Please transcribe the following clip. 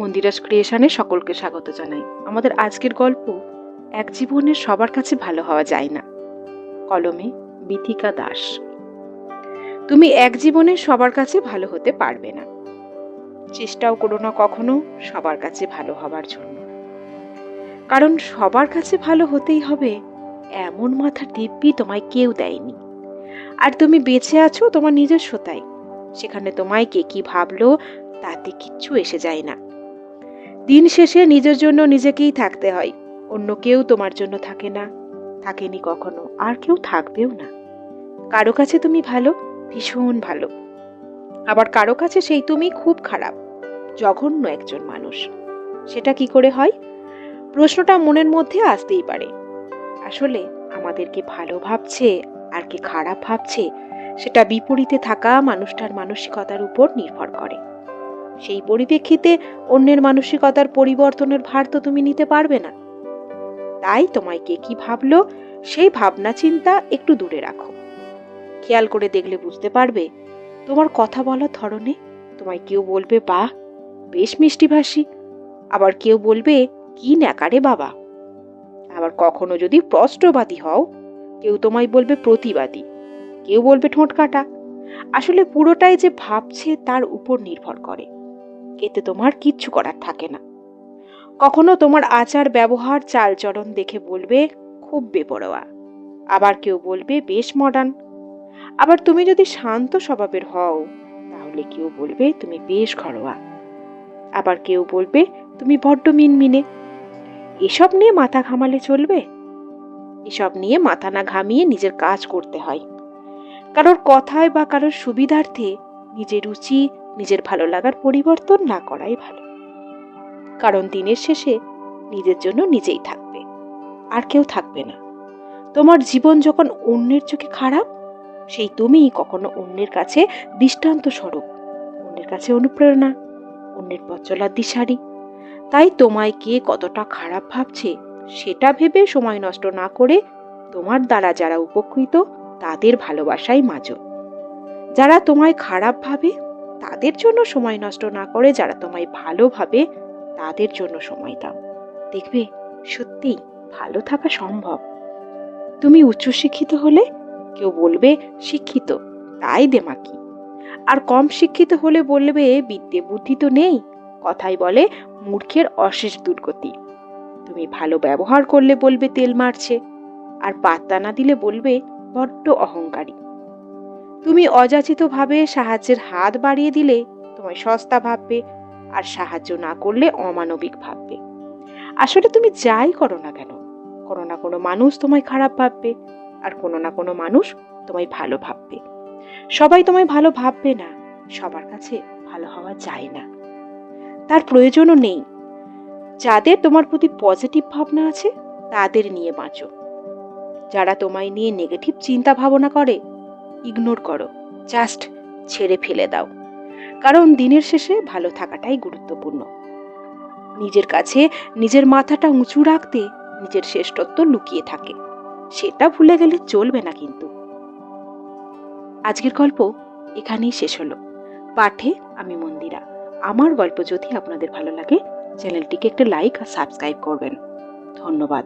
মন্দিরাস ক্রিয়েশনে সকলকে স্বাগত জানাই। আমাদের আজকের গল্প, এক জীবনের সবার কাছে ভালো হওয়া যায় না। কলমে, বিথিকা দাস। তুমি এক জীবনে সবার কাছে ভালো হতে পারবে না। চেষ্টাও করো না কখনো সবার কাছে ভালো হবার জন্য। কারণ সবার কাছে ভালো হতেই হবে, এমন মাথা দিব্যি তোমায় কেউ দেয়নি। আর তুমি বেঁচে আছো তোমার নিজস্বতায়, সেখানে তোমায় কে কি ভাবলো তাতে কিচ্ছু এসে যায় না। দিন শেষে নিজের জন্য নিজেকেই থাকতে হয়। অন্য কেউ তোমার জন্য থাকে না। থাকেনি কখনো, আর কেউ থাকবেও না। কারও কাছে তুমি ভালো, ভীষণ ভালো। আবার কারও কাছে সেই তুমি খুব খারাপ, জঘন্য একজন মানুষ। সেটা কি করে হয়? প্রশ্নটা মনের মধ্যে আসতেই পারে। আসলে আমাদেরকে ভালো ভাবছে, আর কি খারাপ ভাবছে, সেটা বিপরীতে থাকা মানুষটার মানসিকতার উপর নির্ভর করে। সেই পরিপ্রেক্ষিতে অন্যের মানসিকতার পরিবর্তনের ভার তো তুমি নিতে পারবে না। তাই তোমায় কে কি ভাবলো, সেই ভাবনা চিন্তা একটু দূরে রাখো। খেয়াল করে দেখলে বুঝতে পারবে, তোমার কথা বলার ধরনে তোমায় কেউ বলবে, বাহ, বেশ মিষ্টিভাষী আবার কেউ বলবে, কি ন্যাকারে বাবা। আবার কখনো যদি প্রষ্টবাদী হও, কেউ তোমায় বলবে প্রতিবাদী, কেউ বলবে ঠোঁট কাটা আসলে পুরোটাই যে ভাবছে তার উপর নির্ভর করে। এতে তোমার কিচ্ছু করার থাকে না। কখনো তোমার আচার, ব্যবহার চালচরণ দেখে বলবে, খুব বেপরোয়া। আবার কেউ বলবে, বেশ মডার্ন আবার তুমি যদি শান্ত স্বভাবের হও, তাহলে কেউ বলবে, তুমি বেশ ঘরোয়া। আবার কেউ বলবে, তুমি বড্ড মিনমিনে। এসব নিয়ে মাথা ঘামালে চলবে। এসব নিয়ে মাথা না ঘামিয়ে নিজের কাজ করতে হয়। কারোর কথায় বা কারোর সুবিধার্থে নিজের রুচি নিজের ভালো লাগার পরিবর্তন না করাই ভালো। কারণ দিনের শেষে নিজের জন্য নিজেই থাকবে। আর কেউ থাকবে না। তোমার জীবন যখন অন্যের চোখে খারাপ, সেই তুমিই কখনো অন্যের কাছে দৃষ্টান্ত স্বরূপ, অন্যের কাছে অনুপ্রেরণা, অন্যের পথ চলার দিশারি। তাই তোমায় কে কতটা খারাপ ভাবছে, সেটা ভেবে সময় নষ্ট না করে তোমার দ্বারা যারা উপকৃত, তাদের ভালোবাসাই মাজো। যারা তোমায় খারাপ ভাবে তাদের জন্য সময় নষ্ট না করে যারা তোমায় ভালোভাবে তাদের জন্য সময় দাও। দেখবে সত্যি ভালো থাকা সম্ভব। তুমি উচ্চশিক্ষিত হলে কেউ বলবে, শিক্ষিত, তাই দেমাকি আর কম শিক্ষিত হলে বলবে, বিদ্যে বুদ্ধি তো নেই। কথাই বলে, মূর্খের অশেষ দুর্গতি। তুমি ভালো ব্যবহার করলে বলবে, তেল মারছে। আর পাত্তা না দিলে বলবে, বড্ড অহংকারী। তুমি অযাচিতভাবে সাহায্যের হাত বাড়িয়ে দিলে তোমায় সস্তা ভাববে, আর সাহায্য না করলে অমানবিক ভাববে। আসলে তুমি যাই করো না কেন, কোনো না কোনো মানুষ তোমায় খারাপ ভাববে, আর কোনো না কোনো মানুষ তোমায় ভালো ভাববে। সবাই তোমায় ভালো ভাববে না, সবার কাছে ভালো হওয়া যায় না। তার প্রয়োজনও নেই। যাদের তোমার প্রতি পজিটিভ ভাবনা আছে, তাদের নিয়ে বাঁচো। যারা তোমায় নিয়ে নেগেটিভ চিন্তা ভাবনা করে ইগনোর করো। জাস্ট ছেড়ে ফেলে দাও। কারণ দিনের শেষে ভালো থাকাটাই গুরুত্বপূর্ণ। নিজের কাছে নিজের মাথাটা উঁচু রাখতে নিজের শ্রেষ্ঠত্ব লুকিয়ে থাকে। সেটা ভুলে গেলে চলবে না কিন্তু। আজকের গল্প এখানেই শেষ হলো। পাঠে আমি মন্দিরা। আমার গল্প যদি আপনাদের ভালো লাগে, চ্যানেলটিকে একটা লাইক আর সাবস্ক্রাইব করবেন। ধন্যবাদ।